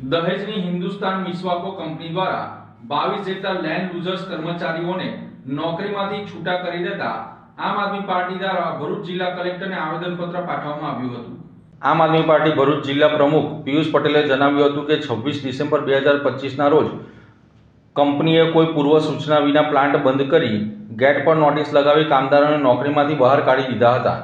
દહેજની Hindustan મિસ્વાકો company દ્વારા બાવીસ જેટલા લેન્ડ યુઝર્સ કર્મચારીઓને નોકરીમાંથી છૂટા કરી દેતા આમ આદમી પાર્ટી દ્વારા ભરૂચ જિલ્લા કલેક્ટરને આવેદનપત્ર પાઠવવામાં આવ્યું હતું. આમ આદમી પાર્ટી ભરૂચ જિલ્લા પ્રમુખ પિયુષ પટેલે જણાવ્યું હતું કે છવ્વીસ ડિસેમ્બર બે હજાર પચીસના રોજ કંપનીએ કોઈ પૂર્વ સૂચના વિના પ્લાન્ટ બંધ કરી ગેટ પર નોટિસ લગાવી કામદારોને નોકરીમાંથી બહાર કાઢી દીધા હતા.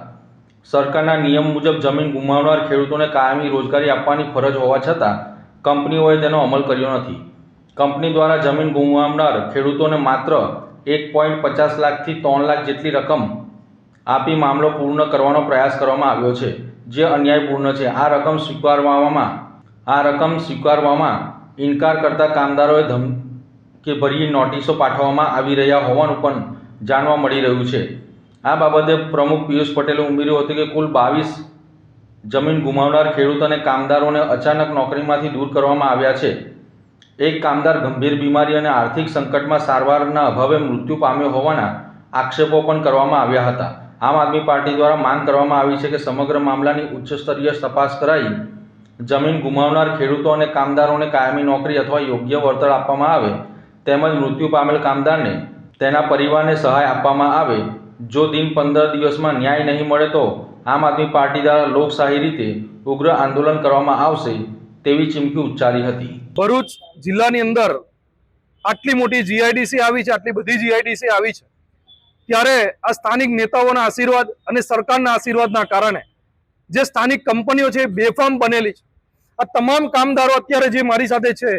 સરકારના નિયમ મુજબ જમીન ગુમાવનાર ખેડૂતોને કાયમી રોજગારી આપવાની ફરજ હોવા છતાં કંપનીઓએ તેનો અમલ કર્યો નથી. કંપની દ્વારા જમીન ગુમાવનાર ખેડૂતોને માત્ર એક પોઈન્ટ પચાસ લાખથી ત્રણ લાખ જેટલી રકમ આપી મામલો પૂર્ણ કરવાનો પ્રયાસ કરવામાં આવ્યો છે. જે અન્યાયપૂર્ણ છે. આ રકમ સ્વીકારવામાં, આ રકમ સ્વીકારવામાં ઇનકાર કરતા કામદારોએ ધમ, કે ભરી નોટિસો પાઠવવામાં આવી રહ્યા હોવાનું પણ જાણવા મળી રહ્યું છે. આ બાબતે પ્રમુખ પિયુષ પટેલે ઉમેર્યું હતું કે કુલ બાવીસ જમીન ગુમાવનાર ખેડૂત અને કામદારોને અચાનક નોકરીમાંથી દૂર કરવામાં આવ્યા છે. એક કામદાર ગંભીર બીમારી અને આર્થિક સંકટમાં સારવારના અભાવે મૃત્યુ પામ્યો હોવાના આક્ષેપો પણ કરવામાં આવ્યા હતા. આમ આદમી પાર્ટી દ્વારા માંગ કરવામાં આવી છે કે સમગ્ર મામલાની ઉચ્ચ સ્તરીય તપાસ કરાઈ જમીન ગુમાવનાર ખેડૂતો અને કામદારોને કાયમી નોકરી અથવા યોગ્ય વળતર આપવામાં આવે તેમજ મૃત્યુ પામેલ કામદારને તેના પરિવારને સહાય આપવામાં આવે. જો દિન પંદર દિવસમાં ન્યાય નહીં મળે તો આમ આદમી પાર્ટી દ્વારા લોકશાહી રીતે ઉગ્ર આંદોલન કરવામાં આવશે તેવી ચીમકી ઉચ્ચારી હતી. ભરૂચ જિલ્લાની અંદર આટલી મોટી જીઆઈડીસી આવી છે, આટલી બધી જીઆઈડીસી આવી છે. ત્યારે આ સ્થાનિક નેતાઓના આશીર્વાદ અને સરકારના આશીર્વાદના કારણે જે સ્થાનિક કંપનીઓ છે બેફામ બનેલી છે. આ તમામ કામદારો અત્યારે જે મારી સાથે છે,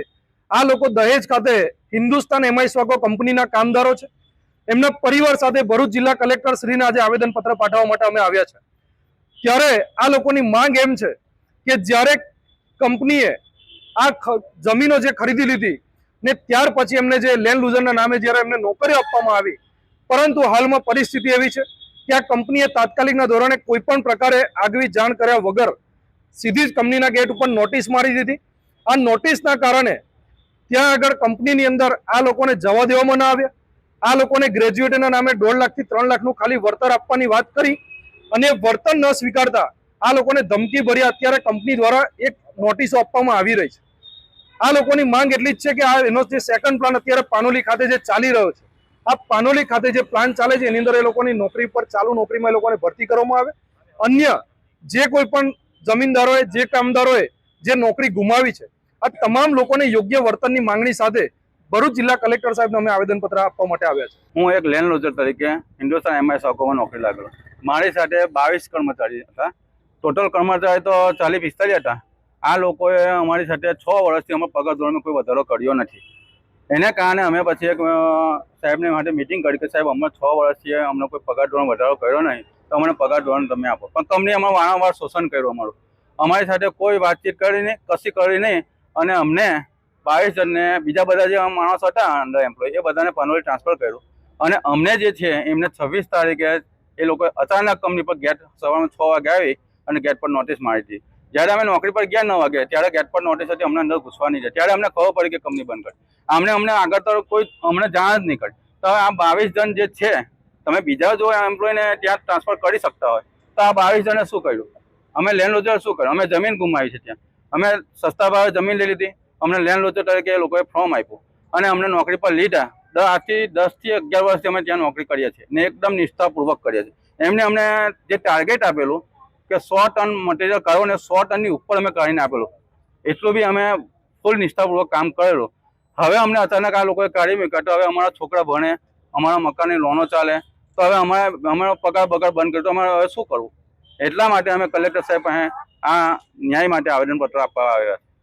આ લોકો દહેજ ખાતે હિન્દુસ્તાન એમઆઈ સ્વાકો કંપનીના કામદારો છે. એમના પરિવાર સાથે ભરૂચ જિલ્લા કલેક્ટર શ્રીને આજે આવેદનપત્ર પાઠવવા માટે અમે આવ્યા છે. ત્યારે આ લોકોની માંગ એમ છે કે જ્યારે કંપનીએ આ જમીનો જે ખરીદી લીધી ને ત્યાર પછી એમને જે લેન્ડ લૂઝરના નામે જ્યારે એમને નોકરીઓ આપવામાં આવી, પરંતુ હાલમાં પરિસ્થિતિ એવી છે કે આ કંપનીએ તાત્કાલિકના ધોરણે કોઈ પણ પ્રકારે આગવી જાણ કર્યા વગર સીધી જ કંપનીના ગેટ ઉપર નોટિસ મારી દીધી. આ નોટિસના કારણે ત્યાં આગળ કંપનીની અંદર આ લોકોને જવા દેવામાં ના આવ્યા. આ લોકોને ગ્રેજ્યુએટના નામે દોઢ લાખથી ત્રણ લાખનું ખાલી વળતર આપવાની વાત કરી. અને વર્તન ન સ્વીકારતા આ લોકોને ધમકી ભર્યા અત્યારે કંપની દ્વારા એક નોટિસો આપવામાં આવી રહી છે. આ લોકોની માંગ એટલી જ છે કે આ એનો જે સેકન્ડ પ્લાન અત્યારે પાનોલી ખાતે જે ચાલી રહ્યો છે, આ પાનોલી ખાતે જે પ્લાન ચાલે છે, એની અંદર એ લોકોની નોકરી પર, ચાલુ નોકરીમાં એ લોકોને ભરતી કરવામાં આવે. અન્ય જે કોઈ પણ જમીનદારોએ, જે કામદારોએ જે નોકરી ગુમાવી છે, આ તમામ લોકોને યોગ્ય વર્તનની માંગણી સાથે ભરૂચ જિલ્લા કલેક્ટર સાહેબને અમે આવેદનપત્ર આપવા માટે આવ્યા છે. હું એક લેન્ડ લોજર તરીકે હિન્દુસ્તાન એમઆઈ સાકોમાં નોકરી લાગેલો. મારી સાથે બાવીસ કર્મચારી હતા. ટોટલ કર્મચારી તો ચાલીસ પિસ્તાલીસ હતા. આ લોકોએ અમારી સાથે છ વર્ષથી અમે પગાર ધોરણમાં કોઈ વધારો કર્યો નથી. એને કારણે અમે પછી એક સાહેબને માટે મિટિંગ કરી કે, સાહેબ અમે છ વર્ષથી અમને કોઈ પગાર ધોરણ વધારો કર્યો નહીં. તો અમને પગાર ધોરણ તમે આપો. પણ તમને અમે વારંવાર શોષણ કર્યું અમારું. અમારી સાથે કોઈ વાતચીત કરી નહીં, કશી કરી નહીં. અને અમને બાવીસ જણને, બીજા બધા જે માણસો હતા અંડર એમ્પ્લોય એ બધાને પનોલી ટ્રાન્સફર કર્યું. અને અમને જે છે, એમને છવ્વીસ તારીખે એ લોકો અચાનક કંપની પર ગેટ સવારમાં છ વાગે આવી અને ગેટ પર નોટિસ મારી હતી. જ્યારે અમે નોકરી પર ગયા નવ વાગે, ત્યારે ગેટ પર નોટિસ હતી, અમને અંદર ઘૂસવાની છે. ત્યારે અમને ખબર પડી કે કંપની બંધ કરી. અમને અમને આગળ તો કોઈ, અમને જાણ જ નહીં કરી. તો આ બાવીસ જણ જે છે, તમે બીજા જો એમ્પ્લોયને ત્યાં ટ્રાન્સફર કરી શકતા હોય, તો આ બાવીસ જણે શું કર્યું? અમે લેન્ડ લોજર શું કર્યું? અમે જમીન ગુમાવી છે ત્યાં. અમે સસ્તા ભાવે જમીન લઈ લીધી. અમને લેન્ડ લોજર તરીકે એ લોકોએ ફોર્મ આપ્યું. અને અમને નોકરી પર લીધા દ આજથી દસથી અગિયાર વર્ષથી અમે ત્યાં નોકરી કરીએ છીએ ને એકદમ નિષ્ઠાપૂર્વક કરીએ છીએ. એમને અમને જે ટાર્ગેટ આપેલું કે સો ટન મટીરિયલ કાઢો ને સો ટનની ઉપર અમે કાઢીને આપેલું. એટલું બી અમે ફૂલ નિષ્ઠાપૂર્વક કામ કરેલું. હવે અમને અચાનક આ લોકોએ કાઢી મૂક્યા તો હવે અમારા છોકરા ભણે, અમારા મકાનની લોનો ચાલે, તો હવે અમારે, અમારો પગાર બગાર બંધ કર્યો તો અમારે હવે શું કરવું? એટલા માટે અમે કલેક્ટર સાહેબ પાસે આ ન્યાય માટે આવેદનપત્ર આપવા આવ્યા